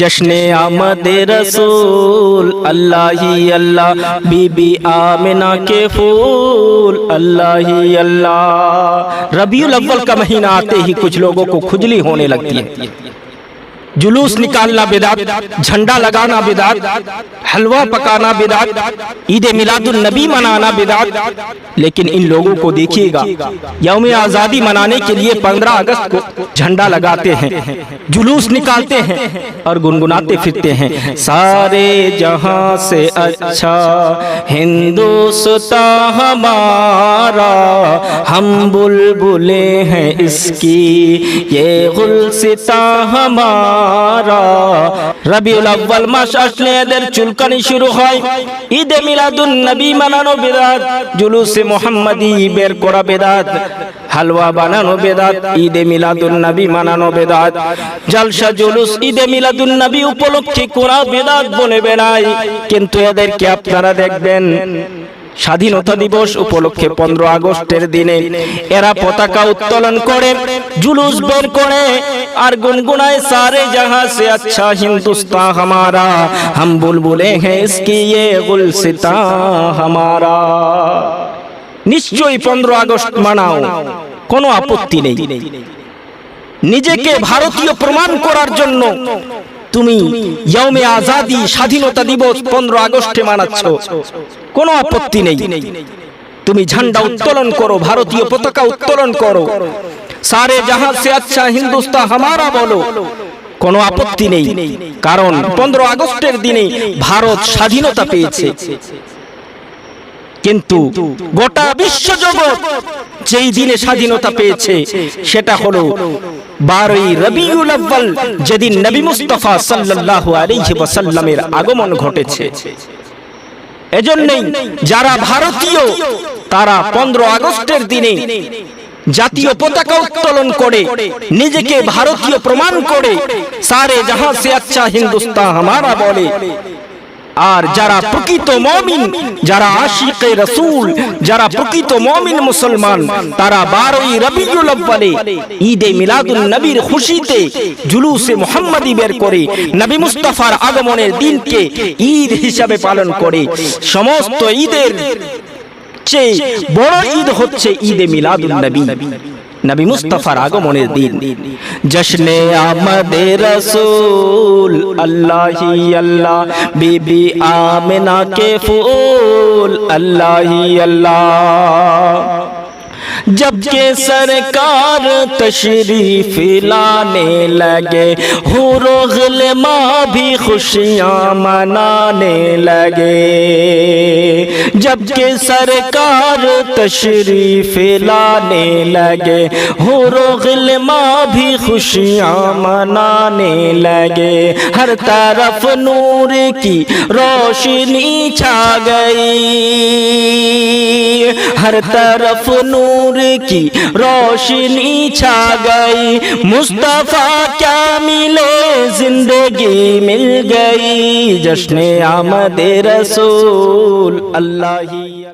جشن آمد رسول، اللہ ہی اللہ، بی بی آمنہ کے پھول، اللہ ہی اللہ۔ ربیع الاول کا مہینہ آتے ہی کچھ لوگوں کو کھجلی ہونے لگتی ہے۔ جلوس نکالنا بدعت، جھنڈا لگانا بدعت، حلوہ پکانا بدعت، عید میلاد النبی منانا بدعت۔ لیکن ان لوگوں کو دیکھیے گا، یوم آزادی منانے کے لیے پندرہ اگست کو جھنڈا لگاتے ہیں، جلوس نکالتے ہیں اور گنگناتے پھرتے ہیں۔ سارے جہاں سے اچھا ہندوستا ہمارا، ہم بلبلے ہیں اس کی، یہ گلستا ہمارا۔ তারা রবিউল আব্বাল মাস আসলে এদের চুলকানি শুরু হয়। ঈদে মিলাদুন নবী মানানো বেদাত, জুলুসে মোহাম্মদি বের করা বেদাত হালুয়া বানানো বেদাত, ঈদে মিলাদুন নবী মানানো বেদাত। জালসা জুলুস ঈদে মিলাদুন নবী উপলক্ষে করা বেদাত বলে নাই কিন্তু এদেরকে আপনারা দেখবেন স্বাধীনতা দিবস উপলক্ষে পনেরো আগস্টের দিনে এরা পতাকা উত্তোলন করে, জুলুস বের করে আর গুনগুনায় সারে জাহাজ সে আচ্ছা হিন্দুস্তা হামারা, হাম বুলবুলে বুলে ইসকি হামারা। নিশ্চয়ই পনেরো আগস্ট মানাও, কোনো আপত্তি নেই। নিজেকে ভারতীয় প্রমাণ করার জন্য তুমি ইয়মে আজাদি স্বাধীনতা দিবস পনেরো আগস্টে মানাচ্ছ। কোনো আপত্তি নেই। তুমি ঝান্ডা উত্তোলন করো, ভারতীয় পতাকা উত্তোলন করো। সারে জাহাজ সে আচ্ছা হিন্দুস্তান হামারা বলো। কোনো আপত্তি নেই। কারণ পনেরো আগস্টের দিনে ভারত স্বাধীনতা পেয়েছে। কিন্তু গোটা বিশ্ব বিশ্বজগৎ যেই দিনে স্বাধীনতা পেয়েছে সেটা হলো বারোই রবিউল আব্বাল যেদিন নবী মুস্তফা সাল্লাল্লাহু আলাইহি ওয়াসাল্লামের আগমন ঘটেছে। এজন্যই যারা ভারতীয় তারা পনেরো আগস্টের দিনে জাতীয় পতাকা উত্তোলন করে নিজেকে ভারতীয় প্রমাণ করে সারে জাহাঁ সে আচ্ছা হিন্দুস্তান হামারা বলে আর যারা প্রকৃত মমিন, যারা আশিকে রসুল, যারা প্রকৃত মমিন মুসলমান, তারা বারোই রবিউল আব্বালে ঈদে মিলাদুল নবীর খুশিতে জুলুসে মোহাম্মদী বের করে নবী মুস্তাফার আগমনের দিনকে ঈদ হিসাবে পালন করে। সমস্ত ঈদের চেয়ে বড় ঈদ হচ্ছে ঈদে মিলাদুন নবী। নবী মুস্তফার আগমনের দিন। জশ্নে আমাদের রসুল আল্লাহি আল্লাহ বিবি আমিনা কে ফুল আল্লাহি আল্লাহ। जब के सरकार तशरीफ लाने लगे हुरो गिलमा भी खुशियाँ मनाने लगे जब के सरकार तशरीफ लाने लगे हुरो गिलमा भी खुशियाँ मनाने लगे हर तरफ नूर की रोशनी छा गई हर तरफ नूर نور کی روشنی چھا گئی۔ مصطفیٰ کیا ملے؟ زندگی مل گئی۔ جشن آمد رسول، اللہ ہی